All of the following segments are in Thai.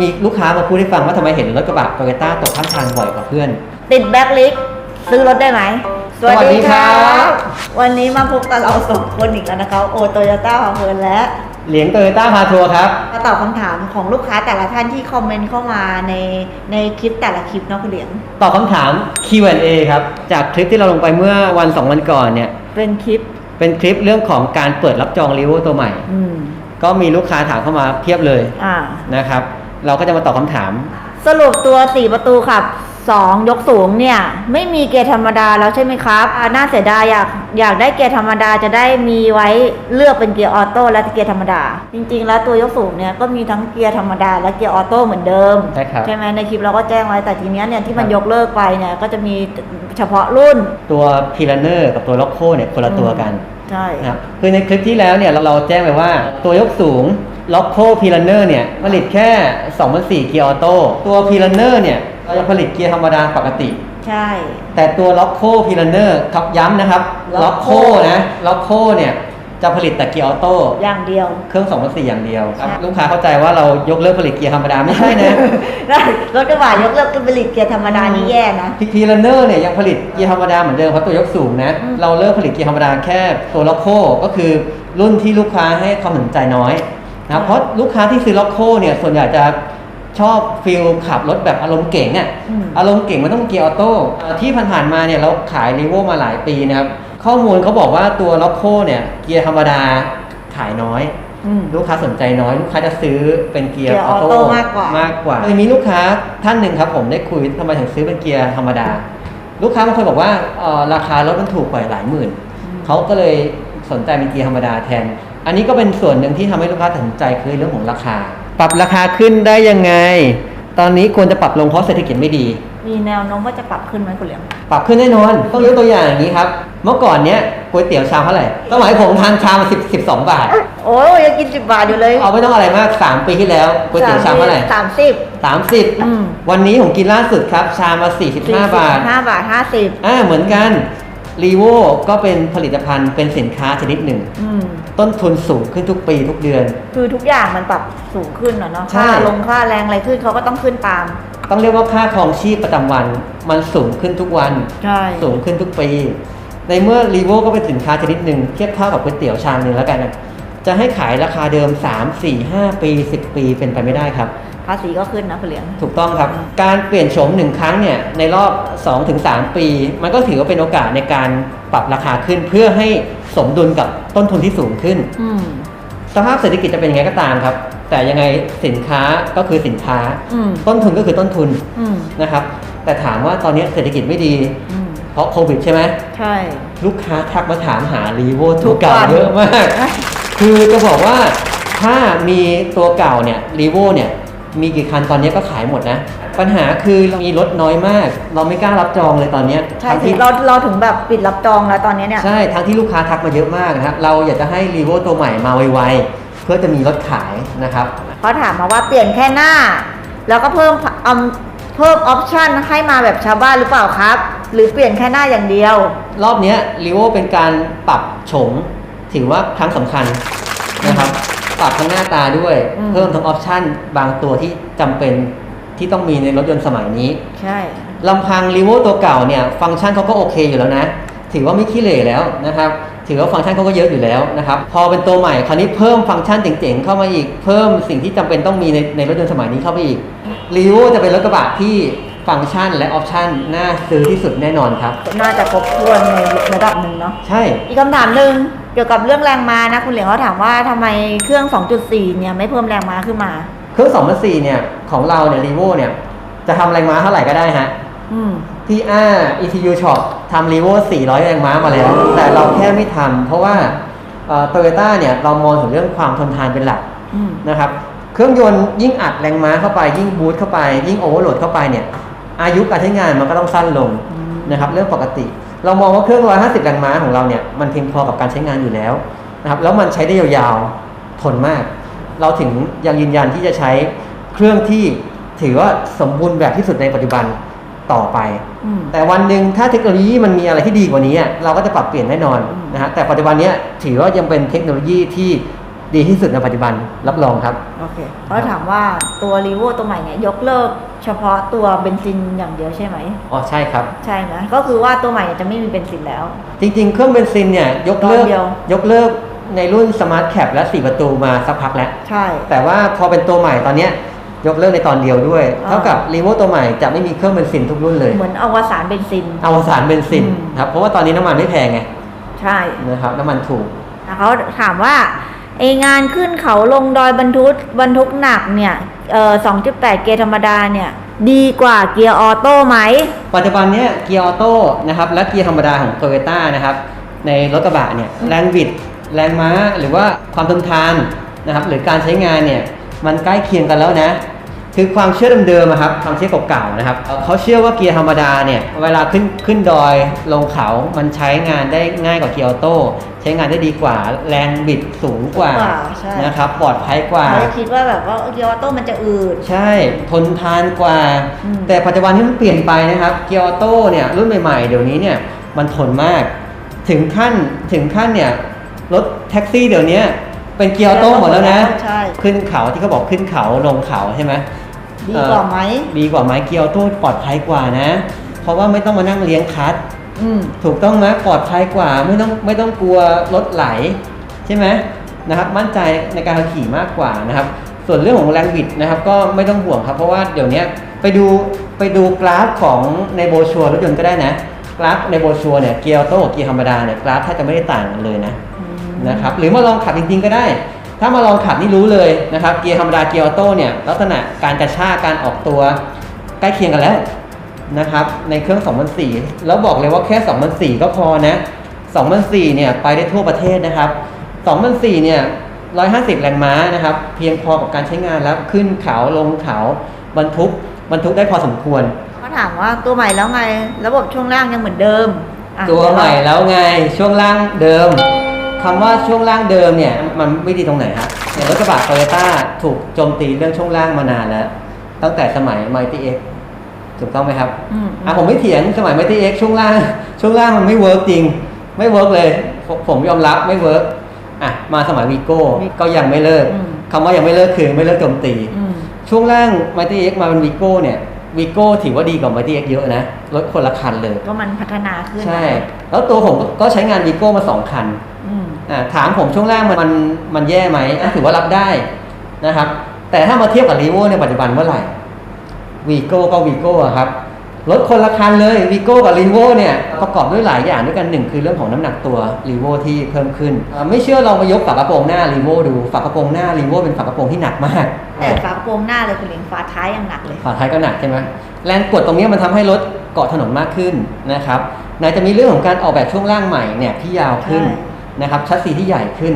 มีลูกค้ามาพูดให้ฟังว่าทำไมเห็นรถกระบะโตโยต้าตกข้างทางบ่อยกว่าเพื่อน ติดแบ็คลิสซื้อรถได้ไหมสวัสดีครับ วันนี้มาพบกับเราสองคนอีกแล้วนะคะ โอโตโยต้าพาเพลินและ เหลียงโตโยต้าพาทัวร์ครับ มาตอบคำถามของลูกค้าแต่ละท่านที่คอมเมนต์เข้ามาในในคลิปแต่ละคลิปเนาะคุณเหลียง ตอบคำถาม Q&A ครับ จากคลิปที่เราลงไปเมื่อวัน 2 วันก่อนเนี่ย เป็นคลิป เป็นคลิปเรื่องของการเปิดรับจองรีโวตัวใหม่ อืมก็มีลูกค้าถามเข้ามาเพียบเลยอ่า นะครับ เราก็จะมาตอบคำถาม สรุปตัว 4 ประตูขับ 2 ยกสูงเนี่ย ไม่มีเกียร์ธรรมดาแล้วใช่ไหมครับอ่าน่าเสียดายอยากอยากได้เกียร์ธรรมดาจะได้มีไว้เลือกเป็นเกียร์ออโต้และเกียร์ธรรมดา จริง ๆ แล้วตัวยกสูงเนี่ยก็มีทั้งเกียร์ธรรมดาและเกียร์ออโต้เหมือนเดิมใช่ครับไหมในคลิปเราก็แจ้งไว้แต่ทีเนี้ยเนี่ยที่มันครับ ยกเลิกไปเนี่ยก็จะมีเฉพาะรุ่นตัวพีลเนอร์กับตัวล็อกโคเนี่ยคนละตัวกันใช่ นะครับคือในคลิปที่แล้วเนี่ยเราเราแจ้งไปว่าตัวยกสูง ล็อกโคพีลเนอร์เนี่ยผลิตแค่2004เกียร์ออโต้ตัวพีลเนอร์เนี่ยเราจะผลิตเกียร์ธรรมดาปกติ ใช่ แต่ตัวล็อกโคพีลเนอร์ครับย้ำนะครับล็อกโค Loco นะล็อกโคเนี่ยจะผลิตแต่เกียร์ออโต้อย่างเดียว เครื่อง2004อย่างเดียวครับใช่ลูกค้าเข้าใจว่าเรายกเลิกผลิตเกียร์ธรรมดาไม่ใช่นะรถกระบะยกเลิกผลิตเกียร์ธรรมดานี่แย่นะพีลเนอร์เนี่ยยังผลิตเกียร์ธรรมดาเหมือนเดิมเพราะตัวยกสูงนะอืมเราเลิกผลิตเกียร์ธรรมดาแค่ตัวล็อกโคก็คือรุ่นที่ลูกค้าให้ความสนใจน้อย นะครับเพราะลูกค้าที่ซื้อล็อกโคเนี่ยส่วนใหญ่จะชอบฟิลขับรถแบบอารมณ์เก่งอะอืมอารมณ์เก่งมันต้องเกียร์ออโต้เอ่อที่ผ่านๆมาเนี่ยเราขายรีโวมาหลายปีนะครับ ข้อมูลเขาบอกว่าตัวล็อกโคเนี่ยเกียร์ธรรมดาขายน้อยอืมลูกค้าสนใจน้อย ลูกค้าจะซื้อเป็นเกียร์เกียร์ออออโต้โต้มากกว่ามากกว่าเลยมีลูกค้าท่านหนึ่งครับผมได้คุยทำไมถึงซื้อเป็นเกียร์ธรรมดา ลูกค้าบางคนบอกว่าเอ่อราคารถมันถูกกว่าหลายหมื่นเขาก็เลยสนใจเป็นเกียร์ธรรมดาแทน อันนี้ก็เป็นส่วนหนึ่งที่ทำให้ลูกค้าตัดสินใจคือเรื่องของราคา ปรับราคาขึ้นได้ยังไง ตอนนี้ควรจะปรับลงเพราะเศรษฐกิจไม่ดี มีแนวโน้มว่าจะปรับขึ้นไหมคุณเหลียงปรับขึ้นแน่นอน ต้องยกตัวอย่างอย่างนี้ครับ เมื่อก่อนเนี้ยก๋วยเตี๋ยวชามเท่าไหร่สมัยผมทานชามสิบสิบสองบาท โอ้ยยังกินสิบบาทอยู่เลย เอาไม่ต้องอะไรมาก3ปีที่แล้วก๋วยเตี๋ยวชามเท่าไหร่สามสิบสามสิบอืมวันนี้ผมกินล่าสุดครับ ชามมาสี่สิบห้าบาทห้าบาทห้าสิบอ่าเหมือนกันรีโวก็เป็นผลิตภัณฑ์เป็นสินค้าชนิดหนึ่งอืมต้นทุนสูงขึ้นทุกปีทุกเดือน คือทุกอย่างมันปรับสูงขึ้นอะเนาะใช่ ค่าลงค่าแรงอะไรขึ้นเขาก็ต้องขึ้นตาม ต้องเรียกว่าค่าครองชีพประจำวัน มันสูงขึ้นทุกวัน ใช่สูงขึ้นทุกปี ในเมื่อรีโวก็เป็นสินค้าชนิดหนึ่งเทียบเท่ากับก๋วยเตี๋ยวชามหนึ่งแล้วกันนะจะให้ขายราคาเดิม 3 4 5 ปี 10 ปีเป็นไปไม่ได้ครับ ภาษีก็ขึ้นนะคุณเหลียงถูกต้องครับ การเปลี่ยนโฉมหนึ่งครั้งเนี่ยในรอบ 2-3 ปี มันก็ถือว่าเป็นโอกาสในการปรับราคาขึ้นเพื่อให้ สมดุลกับต้นทุนที่สูงขึ้น อืม สภาพเศรษฐกิจจะเป็นยังไงก็ตามครับ แต่ยังไงสินค้าก็คือสินค้า อืม ต้นทุนก็คือต้นทุนอืม นะครับ แต่ถามว่าตอนนี้เศรษฐกิจไม่ดี อืม เพราะโควิดใช่ไหมใช่ ลูกค้าทักมาถามหารีโวทุตัวกเก่าวัน เยอะมาก คือจะบอกว่าถ้ามีตัวเก่าเนี่ยรีโวเนี่ย มีกี่คันตอนนี้ก็ขายหมดนะ ปัญหาคือเรามีรถน้อยมาก เราไม่กล้ารับจองเลยตอนเนี้ยใช่ทั้งสิที่เราเราถึงแบบปิดรับจองแล้วตอนนี้เนี่ยใช่ทั้งที่ลูกค้าทักมาเยอะมากนะครับเราอยากจะให้รีโวตัวใหม่มาไวๆเพื่อจะมีรถขายนะครับเขาถามมาว่าเปลี่ยนแค่หน้า แล้วก็เพิ่มอำเพิ่มออปชันให้มาแบบชาวบ้านหรือเปล่าครับ หรือเปลี่ยนแค่หน้าอย่างเดียว รอบเนี้รีโวเป็นการปรับโฉมถือว่าครั้งสำคัญนะครับ ปรับทั้งหน้าตาด้วย อืม เพิ่มทั้งออปชันบางตัวที่จำเป็นที่ต้องมีในรถยนต์สมัยนี้ ใช่ ลำพังรีโวตัวเก่าเนี่ยฟังก์ชันเขาก็โอเคอยู่แล้วนะ ถือว่าไม่ขี้เหร่แล้วนะครับ ถือว่าฟังก์ชันเขาก็เยอะอยู่แล้วนะครับ พอเป็นตัวใหม่คราวนี้เพิ่มฟังก์ชันเจ๋งๆเข้ามาอีก เพิ่มสิ่งที่จำเป็นต้องมีในในรถยนต์สมัยนี้เข้าไปอีกรีโวจะเป็นรถกระบะที่ฟังก์ชันและออปชันน่าซื้อที่สุดแน่นอนครับ น่าจะครบถ้วนในระดับหนึ่งเนาะ ใช่ อีกคำถามหนึ่ง เกี่ยวกับเรื่องแรงม้านะคุณเหลียงเขาถามว่าทำไมเครื่อง 2.4 เนี่ยไม่เพิ่มแรงม้าขึ้นมา เครื่อง2 0 0เนี่ยของเราเนี่ยรีโวเนี่ยจะทำแรงม้าเท่าไหร่ก็ได้ฮะ อืม ที่อ้า ECU Shop ทำรีโว400 แรงม้ามาแล้ว แต่เราแค่ไม่ทำเพราะว่าโตโยต้าเนี่ยเรามองถึงเรื่องความทนทานเป็นหลักอืม นะครับ เครื่องยนต์ยิ่งอัดแรงม้าเข้าไปยิ่งบูสต์เข้าไป ยิ่งโอเวอร์โหลดเข้าไปเนี่ยอายุการใช้งานมันก็ต้องสั้นลงอืมนะครับเรื่องปกติ เรามองว่าเครื่อง 150แรงม้าของเราเนี่ยมันเพียงพอกับการใช้งานอยู่แล้วนะครับแล้วมันใช้ได้ยาวๆทนมาก เราถึงยังยืนยันที่จะใช้เครื่องที่ถือว่าสมบูรณ์แบบที่สุดในปัจจุบันต่อไปอืมแต่วันหนึ่งถ้าเทคโนโลยีมันมีอะไรที่ดีกว่านี้อะเราก็จะปรับเปลี่ยนแน่นอนอืมนะฮะแต่ปัจจุบันเนี้ยถือว่ายังเป็นเทคโนโลยีที่ ดีที่สุดในปัจจุบันรับรองครับ โอเคเขาถามว่าตัวรีโวตัวใหม่เนี่ยยกเลิกเฉพาะตัวเบนซินอย่างเดียวใช่ไหมอ๋อใช่ครับ ใช่ไหมก็คือว่าตัวใหม่จะไม่มีเบนซินแล้ว จริงๆ เครื่องเบนซินเนี่ยยกเลิกตอนเดียวยกเลิกในรุ่นสมาร์ทแคปและ 4 ประตูมาสักพักแล้ว ใช่ แต่ว่าพอเป็นตัวใหม่ตอนเนี้ยยกเลิกในตอนเดียวด้วยอ่าเท่ากับรีโวตัวใหม่จะไม่มีเครื่องเบนซินทุกรุ่นเลย เหมือนอวสานเบนซินอวสานเบนซินอืมครับเพราะว่าตอนนี้น้ำมันไม่แพงไงใช่นะครับน้ำมันถูกเขาถามว่า ไองานขึ้นเขาลงดอยบรรทุกบรรทุกหนักเนี่ยเอ่อ2.8เกียร์ธรรมดาเนี่ย ดีกว่าเกียร์ออโต้ไหม ปัจจุบันเนี้ยเกียร์ออโต้นะครับและเกียร์ธรรมดาของโตโยต้านะครับในรถกระบะเนี่ยแรงบิดแรงม้าหรือว่าความทนทานนะครับหรือการใช้งานเนี่ยมันใกล้เคียงกันแล้วนะ คือความเชื่อเดิมๆอะครับความเชื่อเก่าๆนะครับเอ่อเขาเชื่อว่าเกียร์ธรรมดาเนี่ยเวลาขึ้นขึ้นดอยลงเขามันใช้งานได้ง่ายกว่าเกียร์ออโต้ใช้งานได้ดีกว่าแรงบิดสูงกว่าสูงกว่าใช่นะครับปลอดภัยกว่าเขาคิดว่าแบบว่าเกียร์ออโต้มันจะอืดใช่ทนทานกว่าอืมแต่ปัจจุบันที่มันเปลี่ยนไปนะครับเกียร์ออโต้เนี่ยรุ่นใหม่ๆเดี๋ยวนี้เนี่ยมันทนมาก ถึงขั้นถึงขั้นเนี่ยรถแท็กซี่เดี๋ยวนี้เป็นเกียร์ออโต้หมดแล้วนะใช่ขึ้นเขาที่เขาบอกขึ้นเขาลงเขาใช่ไหม ดีกว่าไหมเอ่อดีกว่าไหมเกียร์ออโต้ปลอดภัยกว่านะ เพราะว่าไม่ต้องมานั่งเลี้ยงคลัตช์อืมถูกต้องไหมปลอดภัยกว่าไม่ต้องไม่ต้องกลัวรถไหล ใช่ไหมนะครับ มั่นใจในการขับขี่มากกว่านะครับ ส่วนเรื่องของแรงบิดนะครับ ก็ไม่ต้องห่วงครับ เพราะว่าเดี๋ยวนี้ไปดูไปดูกราฟของในโบรชัวร์รถยนต์ก็ได้นะกราฟในโบรชัวร์เนี่ยเกียร์ออโต้กับเกียร์ธรรมดาเนี่ยกราฟแทบจะไม่ได้ต่างกันเลยนะนะครับ หรือมาลองขับจริงๆก็ได้ ถ้ามาลองขับนี่รู้เลยนะครับ เกียร์ธรรมดาเกียร์ออโต้เนี่ยลักษณะการกระชากการออกตัวใกล้เคียงกันแล้วนะครับในเครื่อง2004แล้วบอกเลยว่าแค่2004ก็พอนะ2004เนี่ยไปได้ทั่วประเทศนะครับ2004เนี่ย150 แรงม้านะครับ เพียงพอกับการใช้งานแล้วขึ้นเขาลงเขาบรรทุกบรรทุกได้พอสมควรเขาถามว่าตัวใหม่แล้วไง ระบบช่วงล่างยังเหมือนเดิมอะตัวใหม่แล้วไงช่วงล่างเดิม คำว่าช่วงล่างเดิมเนี่ยมันไม่ดีตรงไหนฮะอย่างรถกระบะโตโยต้าถูกโจมตีเรื่องช่วงล่างมานานแล้ว ตั้งแต่สมัย Mighty X ถูกต้องไหมครับอืมอะผมไม่เถียงสมัย Mighty X ช่วงล่าง ช่วงล่างมันไม่เวิร์กจริง ไม่เวิร์กเลยผมผมยอมรับไม่เวิร์กอะมาสมัยวีโก้ก็ยังไม่เลิกอืม คำว่ายังไม่เลิกคือไม่เลิกโจมตี อืม ช่วงล่าง Mighty X มาเป็นวีโก้เนี่ยวีโก้ถือว่าดีกว่า Mighty X เยอะนะรถคนละคันเลย ก็มันพัฒนาขึ้นใช่ แล้วตัวผมก็ใช้งานวีโก้มาสองคัน อืมอ่า ถามผมช่วงล่างมันมันมันแย่ไหมอะถือว่ารับได้นะครับ แต่ถ้ามาเทียบกับรีโวในปัจจุบันเมื่อไหร่วีโก้ก็วีโก้ครับรถคนละคันเลยวีโก้กับรีโวเนี่ยประกอบด้วยหลายอย่างด้วยกันหนึ่งคือเรื่องของน้ำหนักตัวรีโวที่เพิ่มขึ้นอ่าไม่เชื่อลองมายกฝากระโปรงหน้ารีโวดูฝากระโปรงหน้ารีโวเป็นฝากระโปรงที่หนักมากแต่ฝากระโปรงหน้าเลยคุณหลิงฝาท้ายยังหนักเลยฝาท้ายก็หนักใช่ไหมแรงกดตรงนี้มันทำให้รถเกาะถนนมากขึ้นนะครับไหนจะมีเรื่องของการออกแบบช่วงล่างใหม่เนี่ยที่ยาวขึ้นใช่ นะครับชัสซีที่ใหญ่ขึ้น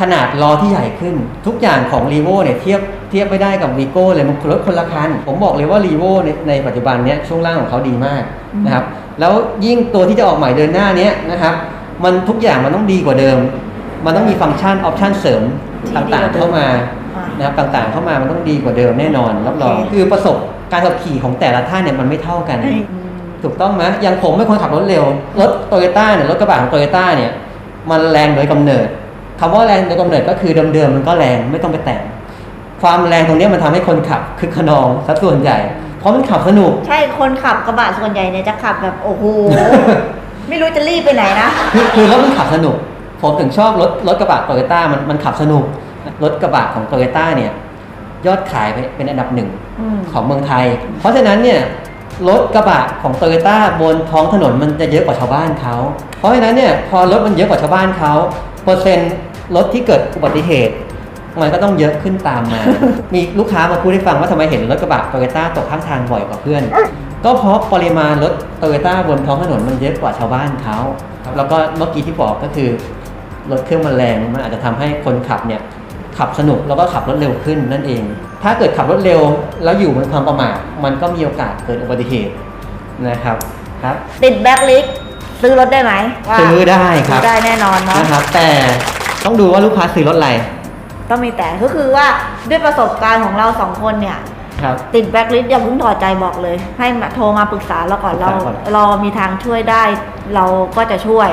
ขนาดล้อที่ใหญ่ขึ้น ทุกอย่างของรีโวเนี่ยเทียบเทียบไม่ได้กับวีโก้เลยมันรถคนละคัน ผมบอกเลยว่ารีโวในในปัจจุบันเนี้ยช่วงล่างของเขาดีมากนะครับแล้วยิ่งตัวที่จะออกใหม่เดินหน้าเนี้ยนะครับมันทุกอย่างมันต้องดีกว่าเดิม มันต้องมีฟังก์ชันออปชันเสริมที่ดีต่างกว่าเดิมๆเข้ามาอะนะครับต่างๆเข้ามามันต้องดีกว่าเดิมแน่นอนรับรองโอเคคือประสบการขับขี่ของแต่ละท่านเนี่ยมันไม่เท่ากันอืมถูกต้องไหมอย่างผมเป็นคนขับรถเร็ว รถโตโยต้าเนี่ยรถกระบะของโตโยต้าเนี่ย มันแรงโดยกำเนิดคำว่าแรงโดยกำเนิดก็คือเดิมๆมันก็แรงไม่ต้องไปแต่ง ความแรงตรงเนี้ยมันทำให้คนขับคึกขนองสัดส่วนใหญ่ เพราะมันขับสนุก ใช่คนขับกระบะส่วนใหญ่เนี่ยจะขับแบบโอ้โหไม่รู้จะรีบไปไหนนะคือคือรถมันขับสนุก ผมถึงชอบรถรถกระบะโตโยต้ามันมันขับสนุก รถกระบะของโตโยต้าเนี่ย ยอดขายเป็นอันดับหนึ่งอืมของเมืองไทย เพราะฉะนั้นเนี่ย รถกระบะของโตโยต้าบนท้องถนนมันจะเยอะกว่าชาวบ้านเขา เพราะฉะนั้นเนี่ยพอรถมันเยอะกว่าชาวบ้านเขาเปอร์เซ็นต์รถที่เกิดอุบัติเหตุ มันก็ต้องเยอะขึ้นตามมา มีลูกค้ามาพูดให้ฟังว่าทำไมเห็นรถกระบะโตโยต้าตกข้างทางบ่อยกว่าเพื่อน ก็เพราะปริมาณรถโตโยต้าบนท้องถนนมันเยอะกว่าชาวบ้านเขา แล้วก็เมื่อกี้ที่บอกก็คือรถเครื่องมันแรงมันอาจจะทำให้คนขับเนี่ยขับสนุกแล้วก็ขับรถเร็วขึ้นนั่นเอง ถ้าเกิดขับรถเร็วแล้วอยู่บนความประมาทมันก็มีโอกาสเกิดอุบัติเหตุนะครับครับติดแบ็คลิสซื้อรถได้ไหมว่าซื้อได้ครับซื้อได้แน่นอนเนาะนะครับแต่ต้องดูว่าลูกค้าซื้อรถอะไรต้องมีแต่ก็คือว่าด้วยประสบการณ์ของเราสองคนเนี่ยครับติดแบ็คลิสอย่าเพิ่งถอดใจบอกเลย ให้มาโทรมาปรึกษาเราก่อนเราปรึกษาก่อนเรามีทางช่วยได้เราก็จะช่วย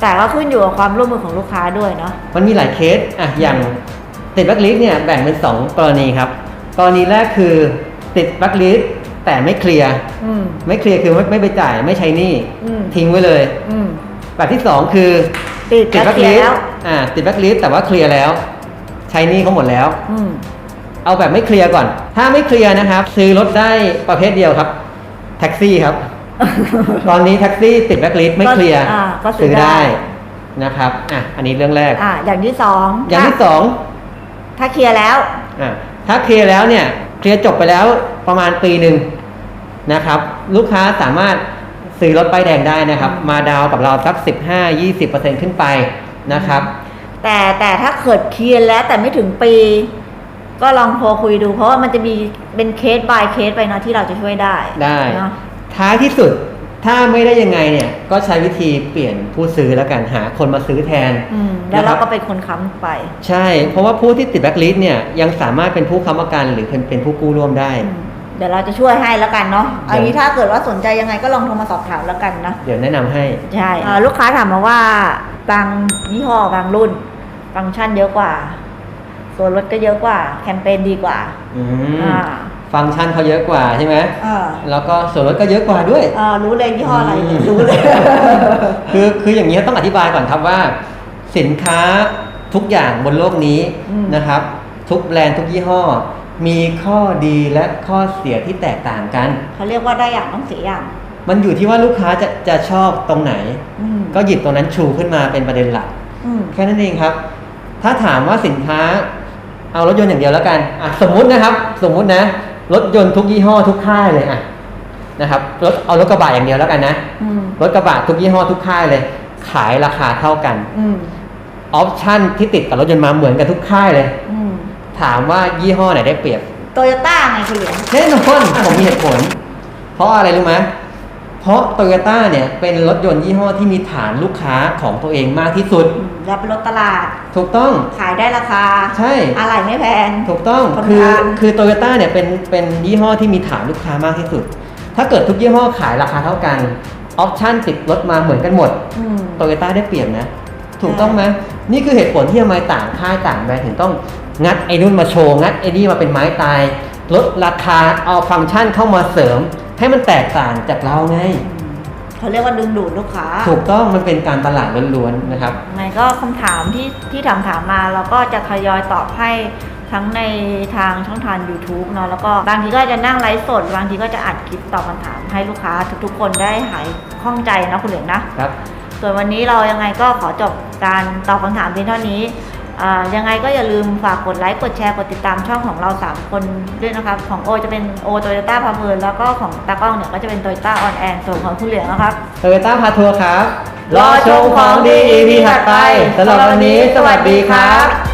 แต่ก็ขึ้นอยู่กับความร่วมมือของลูกค้าด้วยเนาะมันมีหลายเคสอะอย่าง ติดแบล็คลิสต์เนี่ยแบ่งเป็น 2 กรณีครับ กรณีแรกคือติดแบล็คลิสต์แต่ไม่เคลียร์อืมไม่เคลียร์คือไม่ไม่ไปจ่ายไม่ใช้หนี้อืมทิ้งไว้เลยอืมแบบที่ 2 คือติดติดแบ็แบล็คคลิลิสสแล้วต์อ่าติดแบล็คลิสต์แต่ว่าเคลียร์แล้ว ใช้หนี้เขาหมดแล้วอืมเอาแบบไม่เคลียร์ก่อน ถ้าไม่เคลียร์นะครับ ซื้อรถได้ประเภทเดียวครับ แท็กซี่ครับ ตอนนี้แท็กซี่ติดแบล็คลิสต์ไม่เคลียร์อ่าก็ซื้ซื้ออได้ได้นะครับอะอันนี้เรื่องแรกอ่าอย่างที่สองอย่างที่สอง ถ้าเคลียร์แล้วอะถ้าเคลียร์แล้วเนี่ยเคลียร์จบไปแล้วประมาณปีหนึ่งนะครับ ลูกค้าสามารถซื้อรถป้ายแดงได้นะครับ มาดาวน์กับเราสัก 15-20%ขึ้นไปนะครับ แต่แต่ถ้าเกิดเคลียร์แล้วแต่ไม่ถึงปี ก็ลองโทรคุยดู เพราะว่ามันจะมีเป็นเคส by เคสไปเนาะที่เราจะช่วยได้ได้ เนาะ ท้ายที่สุด ถ้าไม่ได้ยังไงเนี่ยก็ใช้วิธีเปลี่ยนผู้ซื้อแล้วกันหาคนมาซื้อแทนอืมแล้วนะคเราบก็เป็นคนค้ำไป ใช่ เพราะว่าผู้ที่ติดแบล็คลิสต์เนี่ยยังสามารถเป็นผู้ค้ำประกันหรือเป็นเป็นผู้กู้ร่วมได้อืมเดี๋ยวเราจะช่วยให้แล้วกันเนาะเดี๋ยวอันนี้ถ้าเกิดว่าสนใจยังไงก็ลองโทรมาสอบถามแล้วกันนะ เดี๋ยวแนะนำให้ใช่เอ่อลูกค้าถามมาว่าบางยี่ห้อบางรุ่น ฟังก์ชันเยอะกว่า ส่วนลดก็เยอะกว่า แคมเปญดีกว่าอืมอ่า ฟังก์ชันเขาเยอะกว่าใช่ไหมเออแล้วก็ส่วนลดก็เยอะกว่าด้วยเออรู้เลยยี่ห้ออะไรอืมรู้เลย คือคืออย่างนี้ต้องอธิบายก่อนครับว่า สินค้าทุกอย่างบนโลกนี้อืม นะครับ ทุกแบรนด์ทุกยี่ห้อ มีข้อดีและข้อเสียที่แตกต่างกัน เขาเรียกว่าได้อย่างต้องเสียอย่าง มันอยู่ที่ว่าลูกค้าจะจะชอบตรงไหน อืมก็หยิบตรงนั้นชูขึ้นมาเป็นประเด็นหลัก อืม แค่นั้นเองครับ ถ้าถามว่าสินค้าเอารถยนต์อย่างเดียวแล้วกันอะสมมุตินะครับ สมมุตินะ รถยนต์ทุกยี่ห้อทุกค่ายเลยอะนะครับรถเอารถกระบะอย่างเดียวแล้วกันนะอืมรถกระบะทุกยี่ห้อทุกค่ายเลย ขายราคาเท่ากันอืมออปชั่นที่ติดกับรถยนต์มาเหมือนกันทุกค่ายเลย อืมถามว่ายี่ห้อไหนได้เปรียบโตโยต้าไงคุณเหลียงแน่นอนผมมีเหตุผล เพราะอะไรรู้ไหม เพราะโตโยต้าเนี่ยเป็นรถยนต์ยี่ห้อที่มีฐานลูกค้าของตัวเองมากที่สุดอืมแล้วเป็นรถตลาด ถูกต้อง ขายได้ราคาใช่ อะไรไม่แพง ถูกต้องทนคือทาน คือโตโยต้าเนี่ยเป็นเป็นยี่ห้อที่มีฐานลูกค้ามากที่สุด ถ้าเกิดทุกยี่ห้อขายราคาเท่ากันออปชั่นติดรถมาเหมือนกันหมดอืม โตโยต้าได้เปรียบนะ ถูกต้องไหมนี่คือเหตุผลที่ทำไมต่างค่ายต่างแบรนด์ถึงต้องงัดไอ้นู่นมาโชว์งัดไอ้นี่มาเป็นไม้ตายลดราคาเอาฟังก์ชันเข้ามาเสริม ให้มันแตกต่างจากเราไงเขาเรียกว่าดึงดูดลูกค้า ถูกต้องมันเป็นการตลาดล้วนๆนะครับไงก็คำถามที่ที่ถามถามมาเราก็จะทยอยตอบให้ทั้งในทางช่องทาง YouTube เนาะแล้วก็บางทีก็จะนั่งไลฟ์สด บางทีก็จะอัดคลิปตอบคำถามให้ลูกค้า ทุกๆ คนได้หายข้องใจนะคุณเหลืองนะ ครับ ส่วนวันนี้เรายังไงก็ขอจบการตอบคำถามเพียงเท่านี้อ่า ยังไงก็อย่าลืมฝากกดไลค์ กดแชร์ กดติดตามช่องของเรา 3 คนด้วยนะครับ ของโอจะเป็นโอโตโยต้าพาเพลินแล้วก็ของตากล้องเนี่ยก็จะเป็นโตโยต้าออนแอนส่วนของคุณเหลืองนะครับ โตโยต้าพาทัวร์ครับ รอชมของดี EP ถัดไปสำหรับวันนี้ สวัสดีครับ